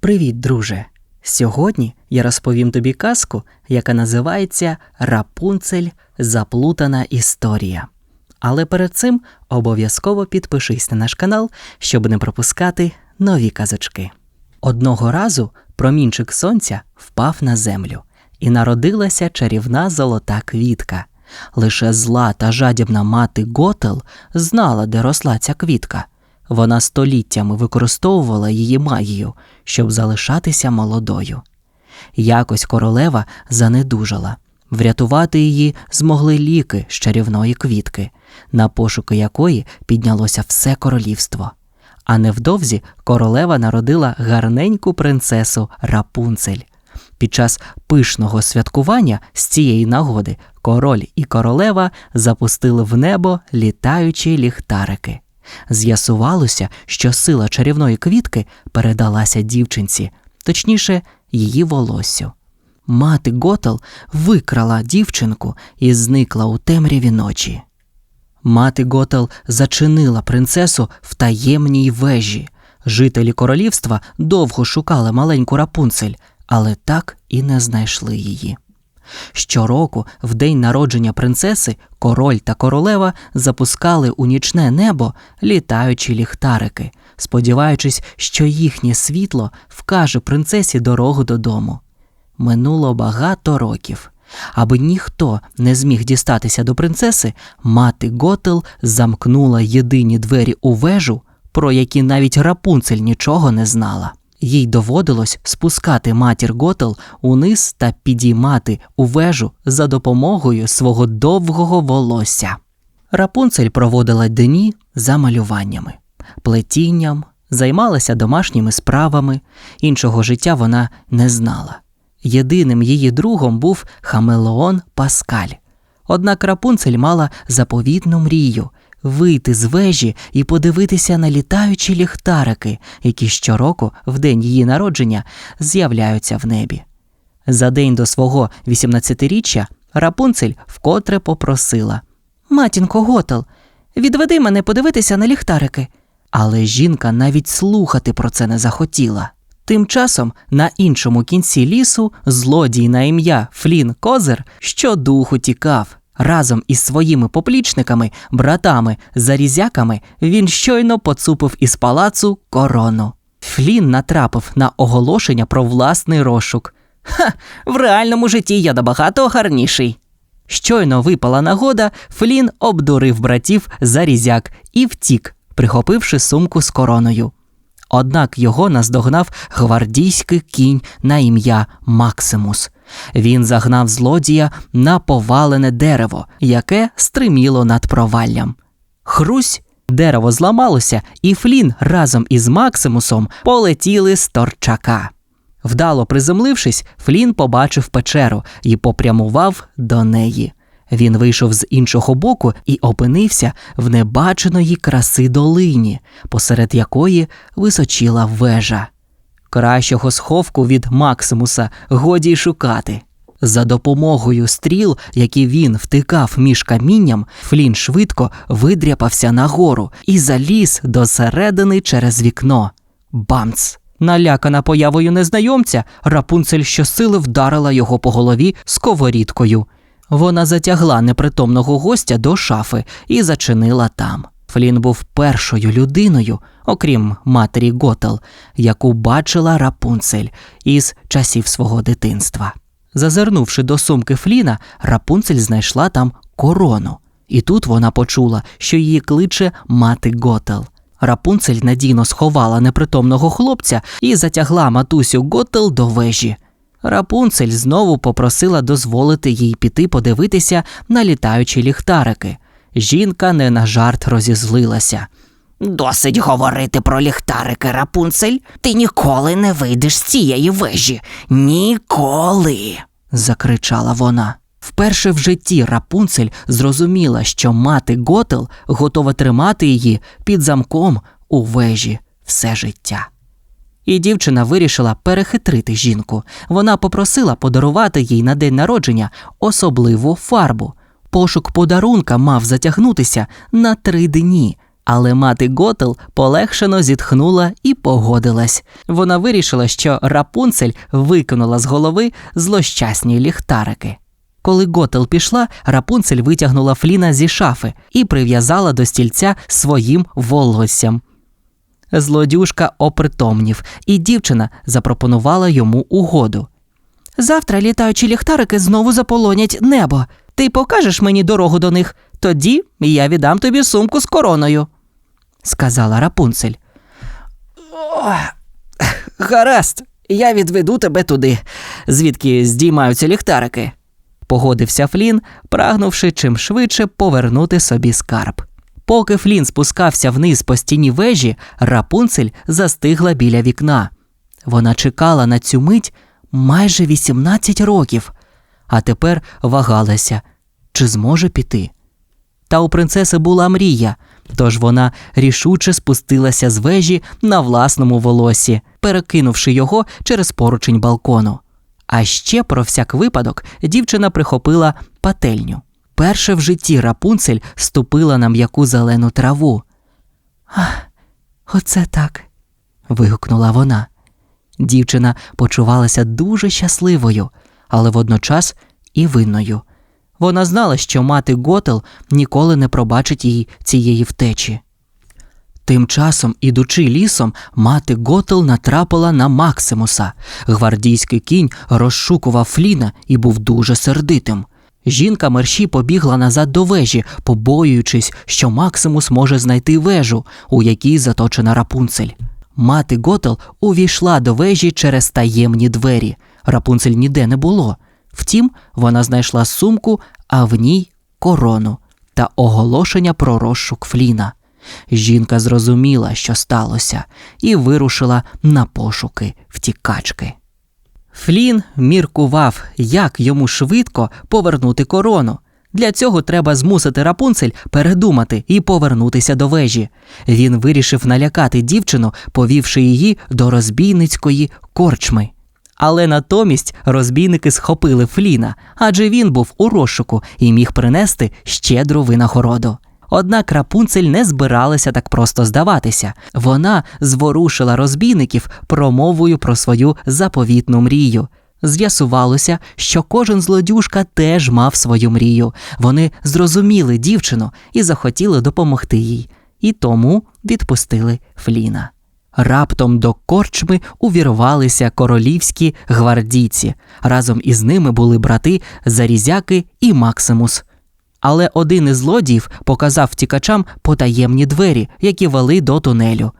Привіт, друже! Сьогодні я розповім тобі казку, яка називається Рапунцель Заплутана історія. Але перед цим обов'язково підпишись на наш канал, щоб не пропускати нові казочки. Одного разу промінчик сонця впав на землю, і народилася чарівна золота квітка. Лише зла та жадібна мати Готел знала, де росла ця квітка. Вона століттями використовувала її магію, щоб залишатися молодою. Якось королева занедужала. Врятувати її змогли ліки з чарівної квітки, на пошуки якої піднялося все королівство. А невдовзі королева народила гарненьку принцесу Рапунцель. Під час пишного святкування з цієї нагоди король і королева запустили в небо літаючі ліхтарики. З'ясувалося, що сила чарівної квітки передалася дівчинці, точніше, її волоссю. Мати Готел викрала дівчинку і зникла у темряві ночі. Мати Готел зачинила принцесу в таємній вежі. Жителі королівства довго шукали маленьку рапунцель, але так і не знайшли її. Щороку, в день народження принцеси, король та королева запускали у нічне небо літаючі ліхтарики, сподіваючись, що їхнє світло вкаже принцесі дорогу додому. Минуло багато років. Аби ніхто не зміг дістатися до принцеси, мати Готел замкнула єдині двері у вежу, про які навіть рапунцель нічого не знала. Їй доводилось спускати матір Готел униз та підіймати у вежу за допомогою свого довгого волосся. Рапунцель проводила дні за малюваннями, плетінням, займалася домашніми справами, іншого життя вона не знала. Єдиним її другом був Хамелеон Паскаль. Однак Рапунцель мала заповітну мрію вийти з вежі і подивитися на літаючі ліхтарики, які щороку, в день її народження, з'являються в небі. За день до свого 18-річчя Рапунцель вкотре попросила Матінко Готел, відведи мене подивитися на ліхтарики. Але жінка навіть слухати про це не захотіла. Тим часом на іншому кінці лісу злодій на ім'я Флін Козер щодуху тікав. Разом із своїми поплічниками, братами, зарізяками він щойно поцупив із палацу корону. Флін натрапив на оголошення про власний розшук. Ха, в реальному житті я набагато гарніший. Щойно випала нагода, Флін обдурив братів зарізяк і втік, прихопивши сумку з короною. Однак його наздогнав гвардійський кінь на ім'я Максимус. Він загнав злодія на повалене дерево, яке стриміло над проваллям. Хрусь, дерево зламалося, і Флін разом із Максимусом полетіли з торчака. Вдало приземлившись, Флін побачив печеру і попрямував до неї. Він вийшов з іншого боку і опинився в небаченої краси долині, посеред якої височіла вежа. Кращого сховку від Максимуса годі й шукати. За допомогою стріл, які він втикав між камінням, Флін швидко видряпався нагору і заліз до середини через вікно. Бамц! Налякана появою незнайомця, рапунцель щосили вдарила його по голові сковорідкою. Вона затягла непритомного гостя до шафи і зачинила там. Флін був першою людиною, окрім матері Готел, яку бачила рапунцель із часів свого дитинства. Зазирнувши до сумки Фліна, рапунцель знайшла там корону, і тут вона почула, що її кличе мати Готел. Рапунцель надійно сховала непритомного хлопця і затягла матусю Готел до вежі. Рапунцель знову попросила дозволити їй піти подивитися на літаючі ліхтарики. Жінка не на жарт розізлилася. Досить говорити про ліхтарики, Рапунцель. Ти ніколи не вийдеш з цієї вежі. Ніколи. закричала вона. Вперше в житті Рапунцель зрозуміла, що мати Готел готова тримати її під замком у вежі все життя. І дівчина вирішила перехитрити жінку. Вона попросила подарувати їй на день народження особливу фарбу. Пошук подарунка мав затягнутися на три дні. Але мати Готел полегшено зітхнула і погодилась. Вона вирішила, що Рапунцель викинула з голови злощасні ліхтарики. Коли Готел пішла, Рапунцель витягнула Фліна зі шафи і прив'язала до стільця своїм волоссям. Злодюшка опритомнів, і дівчина запропонувала йому угоду. Завтра літаючі ліхтарики знову заполонять небо. Ти покажеш мені дорогу до них, тоді я віддам тобі сумку з короною, сказала Рапунцель. О, Гаразд, я відведу тебе туди, звідки здіймаються ліхтарики, погодився Флін, прагнувши чим швидше повернути собі скарб. Поки Флін спускався вниз по стіні вежі, Рапунцель застигла біля вікна. Вона чекала на цю мить майже 18 років, а тепер вагалася, чи зможе піти. Та у принцеси була мрія, тож вона рішуче спустилася з вежі на власному волосі, перекинувши його через поручень балкону. А ще про всяк випадок дівчина прихопила пательню. Перше в житті Рапунцель ступила на м'яку зелену траву. Ах, оце так. вигукнула вона. Дівчина почувалася дуже щасливою, але водночас і винною. Вона знала, що мати Готел ніколи не пробачить їй цієї втечі. Тим часом, ідучи лісом, мати Готел натрапила на Максимуса. Гвардійський кінь розшукував Фліна і був дуже сердитим. Жінка мерщі побігла назад до вежі, побоюючись, що Максимус може знайти вежу, у якій заточена рапунцель. Мати Готел увійшла до вежі через таємні двері. Рапунцель ніде не було. Втім, вона знайшла сумку, а в ній корону та оголошення про розшук Фліна. Жінка зрозуміла, що сталося, і вирушила на пошуки втікачки. Флін міркував, як йому швидко повернути корону. Для цього треба змусити Рапунцель передумати і повернутися до вежі. Він вирішив налякати дівчину, повівши її до розбійницької корчми. Але натомість розбійники схопили Фліна, адже він був у розшуку і міг принести щедру винагороду. Однак Рапунцель не збиралася так просто здаватися. Вона зворушила розбійників промовою про свою заповітну мрію. З'ясувалося, що кожен злодюжка теж мав свою мрію. Вони зрозуміли дівчину і захотіли допомогти їй, і тому відпустили Фліна. Раптом до корчми увірвалися королівські гвардійці. Разом із ними були брати Зарізяки і Максимус. Але один із злодіїв показав втікачам потаємні двері, які вели до тунелю.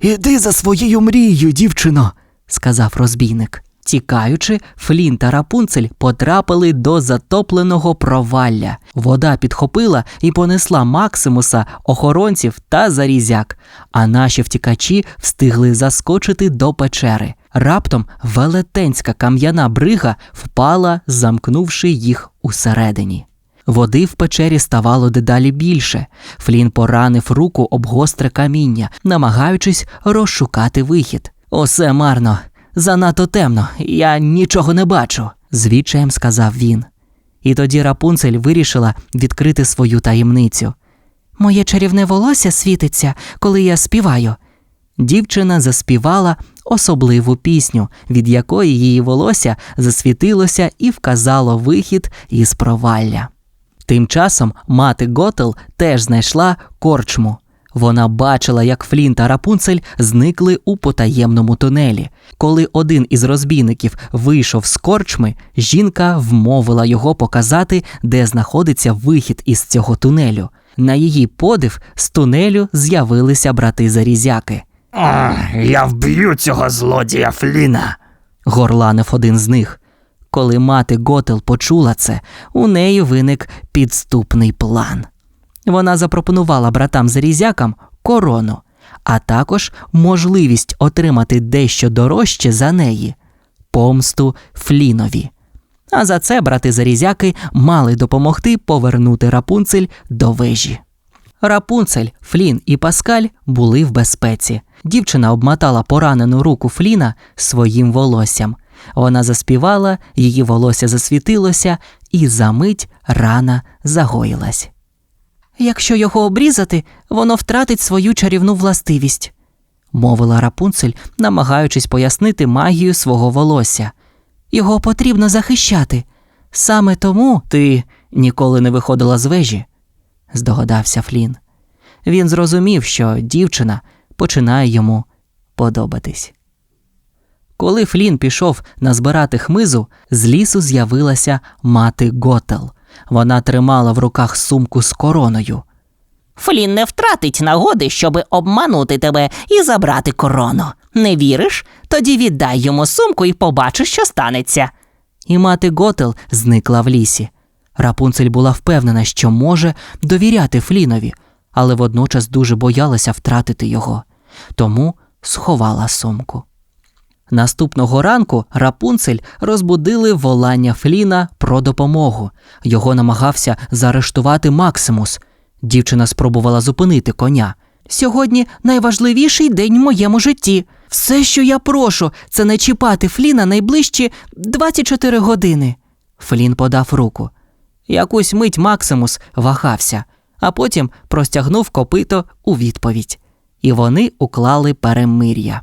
Іди за своєю мрією, дівчино, сказав розбійник. Тікаючи, Флін та Рапунцель потрапили до затопленого провалля. Вода підхопила і понесла Максимуса, охоронців та зарізяк, а наші втікачі встигли заскочити до печери. Раптом велетенська кам'яна брига впала, замкнувши їх усередині. Води в печері ставало дедалі більше. Флін поранив руку об гостре каміння, намагаючись розшукати вихід. Усе марно, занадто темно, я нічого не бачу, звідчаєм сказав він. І тоді Рапунцель вирішила відкрити свою таємницю. Моє чарівне волосся світиться, коли я співаю. Дівчина заспівала особливу пісню, від якої її волосся засвітилося і вказало вихід із провалля. Тим часом мати Готел теж знайшла корчму. Вона бачила, як Флін та Рапунцель зникли у потаємному тунелі. Коли один із розбійників вийшов з корчми, жінка вмовила його показати, де знаходиться вихід із цього тунелю. На її подив з тунелю з'явилися брати Зарізяки. Ах, я вб'ю цього злодія Фліна. Горланив один з них. Коли мати Готел почула це, у неї виник підступний план. Вона запропонувала братам Зарізякам корону, а також можливість отримати дещо дорожче за неї помсту Флінові. А за це брати Зарізяки мали допомогти повернути Рапунцель до вежі. Рапунцель, Флін і Паскаль були в безпеці. Дівчина обмотала поранену руку Фліна своїм волоссям. Вона заспівала, її волосся засвітилося, і за мить рана загоїлась. Якщо його обрізати, воно втратить свою чарівну властивість, мовила Рапунцель, намагаючись пояснити магію свого волосся. Його потрібно захищати. Саме тому ти ніколи не виходила з вежі, здогадався Флін. Він зрозумів, що дівчина починає йому подобатись. Коли Флін пішов назбирати хмизу, з лісу з'явилася мати Готел. Вона тримала в руках сумку з короною. Флін не втратить нагоди, щоби обманути тебе і забрати корону. Не віриш? Тоді віддай йому сумку і побачиш, що станеться. І мати Готел зникла в лісі. Рапунцель була впевнена, що може довіряти Флінові, але водночас дуже боялася втратити його, тому сховала сумку. Наступного ранку Рапунцель розбудили волання Фліна про допомогу. Його намагався заарештувати Максимус. Дівчина спробувала зупинити коня. Сьогодні найважливіший день в моєму житті. Все, що я прошу, це не чіпати Фліна найближчі 24 години. Флін подав руку. Якусь мить Максимус вагався, а потім простягнув копито у відповідь. І вони уклали перемир'я.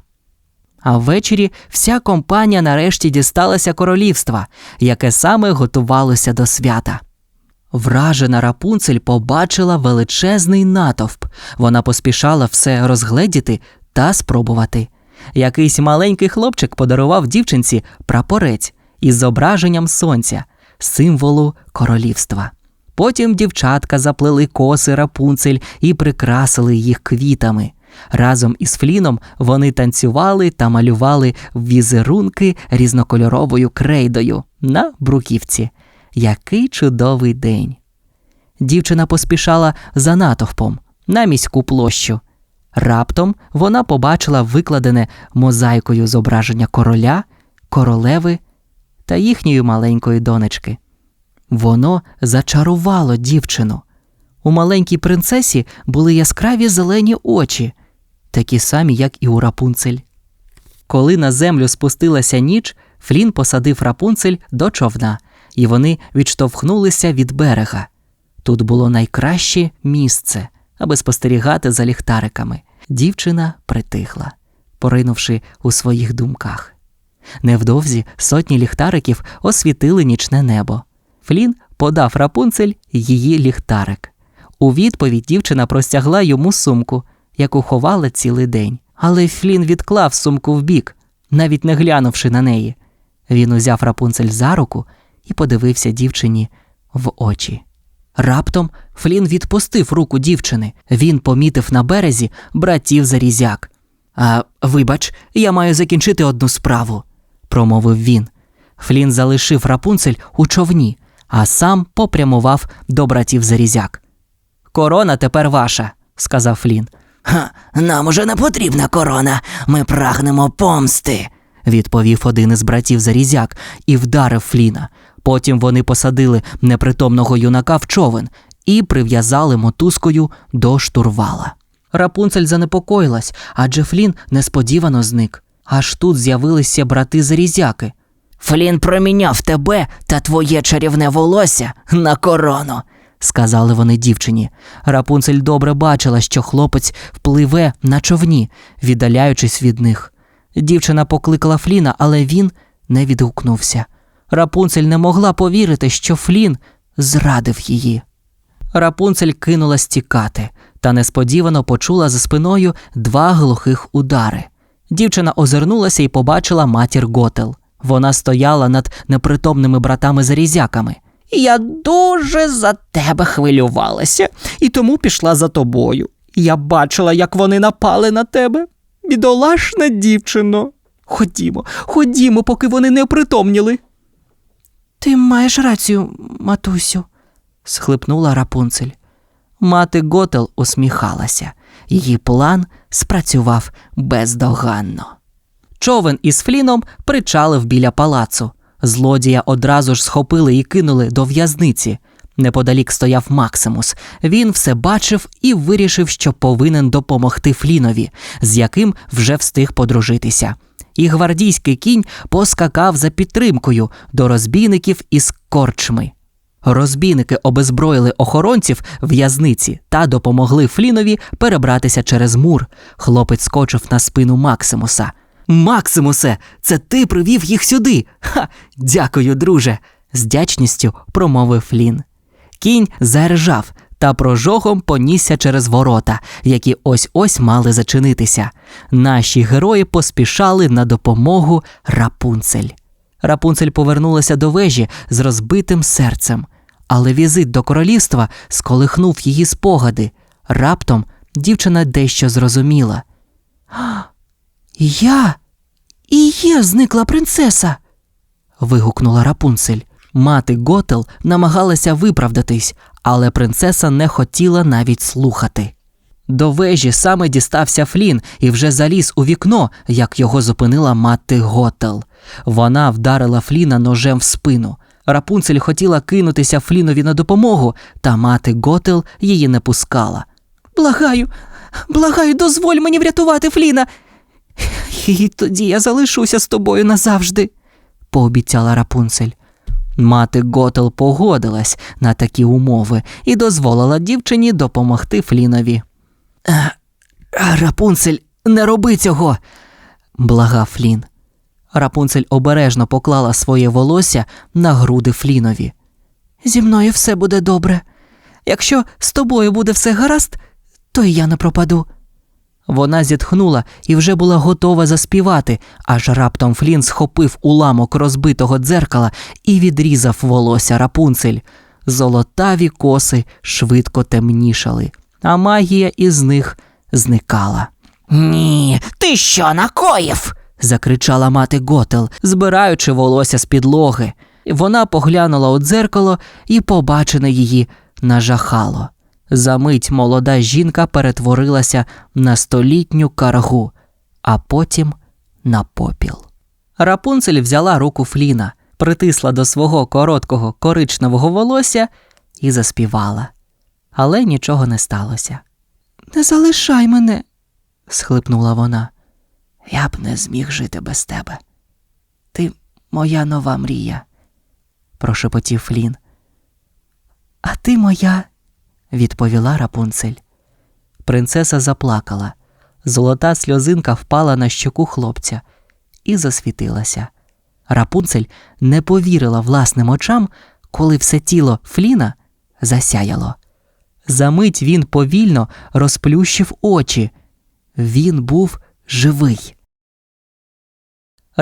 А ввечері вся компанія нарешті дісталася королівства, яке саме готувалося до свята. Вражена Рапунцель побачила величезний натовп. Вона поспішала все розгледіти та спробувати. Якийсь маленький хлопчик подарував дівчинці прапорець із зображенням сонця, символу королівства. Потім дівчатка заплели коси Рапунцель і прикрасили їх квітами. Разом із Фліном вони танцювали та малювали візерунки різнокольоровою крейдою на бруківці. Який чудовий день! Дівчина поспішала за натовпом на міську площу. Раптом вона побачила викладене мозаїкою зображення короля, королеви та їхньої маленької донечки. Воно зачарувало дівчину. У маленькій принцесі були яскраві зелені очі, такі самі, як і у Рапунцель. Коли на землю спустилася ніч, Флін посадив Рапунцель до човна, і вони відштовхнулися від берега. Тут було найкраще місце, аби спостерігати за ліхтариками. Дівчина притихла, поринувши у своїх думках. Невдовзі сотні ліхтариків освітили нічне небо. Флін подав Рапунцель її ліхтарик. У відповідь дівчина простягла йому сумку, яку ховала цілий день. Але Флін відклав сумку вбік, навіть не глянувши на неї. Він узяв Рапунцель за руку і подивився дівчині в очі. Раптом Флін відпустив руку дівчини. Він помітив на березі братів Зарізяк. А вибач, я маю закінчити одну справу, промовив він. Флін залишив Рапунцель у човні, а сам попрямував до братів Зарізяк. Корона тепер ваша, сказав Флін. Ха, нам уже не потрібна корона. Ми прагнемо помсти. відповів один із братів Зарізяк і вдарив Фліна. Потім вони посадили непритомного юнака в човен і прив'язали мотузкою до штурвала. Рапунцель занепокоїлась, адже Флін несподівано зник. Аж тут з'явилися брати Зарізяки. Флін проміняв тебе та твоє чарівне волосся на корону. Сказали вони дівчині. Рапунцель добре бачила, що хлопець впливе на човні, віддаляючись від них. Дівчина покликала Фліна, але він не відгукнувся. Рапунцель не могла повірити, що Флін зрадив її. Рапунцель кинулась тікати та несподівано почула за спиною два глухих удари. Дівчина озирнулася і побачила матір Готел. Вона стояла над непритомними братами зарізяками. Я дуже за тебе хвилювалася і тому пішла за тобою. Я бачила, як вони напали на тебе. Бідолашна дівчино. Ходімо, ходімо, поки вони не опритомніли. Ти маєш рацію, матусю, схлипнула Рапунцель. Мати Готел усміхалася. Її план спрацював бездоганно. Човен із Фліном причалив біля палацу. Злодія одразу ж схопили і кинули до в'язниці. Неподалік стояв Максимус. Він все бачив і вирішив, що повинен допомогти Флінові, з яким вже встиг подружитися. І гвардійський кінь поскакав за підтримкою до розбійників із корчми. Розбійники обезброїли охоронців в'язниці та допомогли Флінові перебратися через мур. Хлопець скочив на спину Максимуса. Максимусе, це ти привів їх сюди. Ха, дякую, друже. з вдячністю промовив Флін. Кінь заржав та прожогом понісся через ворота, які ось ось мали зачинитися. Наші герої поспішали на допомогу Рапунцель. Рапунцель повернулася до вежі з розбитим серцем, але візит до королівства сколихнув її спогади. Раптом дівчина дещо зрозуміла. «А, Я і є зникла принцеса. вигукнула Рапунцель. Мати Готел намагалася виправдатись, але принцеса не хотіла навіть слухати. До вежі саме дістався Флін і вже заліз у вікно, як його зупинила мати Готел. Вона вдарила Фліна ножем в спину. Рапунцель хотіла кинутися Флінові на допомогу, та мати Готел її не пускала. Благаю, благаю, дозволь мені врятувати Фліна. І тоді я залишуся з тобою назавжди, пообіцяла Рапунцель. Мати Готел погодилась на такі умови і дозволила дівчині допомогти Флінові. «Е, Рапунцель, не роби цього, благав Флін. Рапунцель обережно поклала своє волосся на груди Флінові. Зі мною все буде добре. Якщо з тобою буде все гаразд, то і я не пропаду. Вона зітхнула і вже була готова заспівати, аж раптом Флін схопив уламок розбитого дзеркала і відрізав волосся рапунцель. Золотаві коси швидко темнішали, а магія із них зникала. Ні, ти що накоїв? закричала мати Готел, збираючи волосся з підлоги. Вона поглянула у дзеркало і побачене її нажахало. Замить молода жінка перетворилася на столітню каргу, а потім на попіл. Рапунцель взяла руку Фліна, притисла до свого короткого коричневого волосся і заспівала. Але нічого не сталося. Не залишай мене, схлипнула вона. Я б не зміг жити без тебе. Ти моя нова мрія, прошепотів Флін. А ти моя, відповіла Рапунцель. Принцеса заплакала. Золота сльозинка впала на щоку хлопця і засвітилася. Рапунцель не повірила власним очам, коли все тіло Фліна засяяло. Замить він повільно розплющив очі. Він був живий.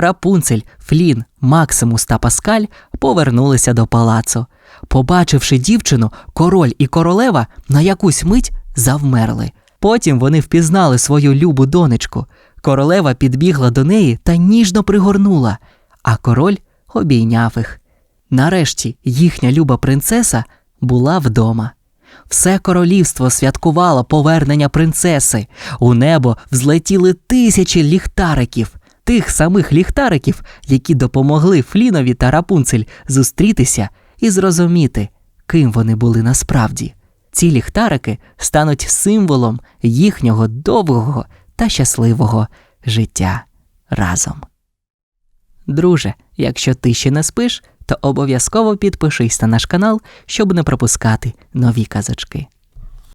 Рапунцель, Флін, Максимус та Паскаль повернулися до палацу. Побачивши дівчину, король і королева на якусь мить завмерли. Потім вони впізнали свою любу донечку. Королева підбігла до неї та ніжно пригорнула, а король обійняв їх. Нарешті їхня люба принцеса була вдома. Все королівство святкувало повернення принцеси. У небо взлетіли тисячі ліхтариків, тих самих ліхтариків, які допомогли Флінові та Рапунцель зустрітися і зрозуміти, ким вони були насправді. Ці ліхтарики стануть символом їхнього довгого та щасливого життя разом. Друже, якщо ти ще не спиш, то обов'язково підпишись на наш канал, щоб не пропускати нові казочки.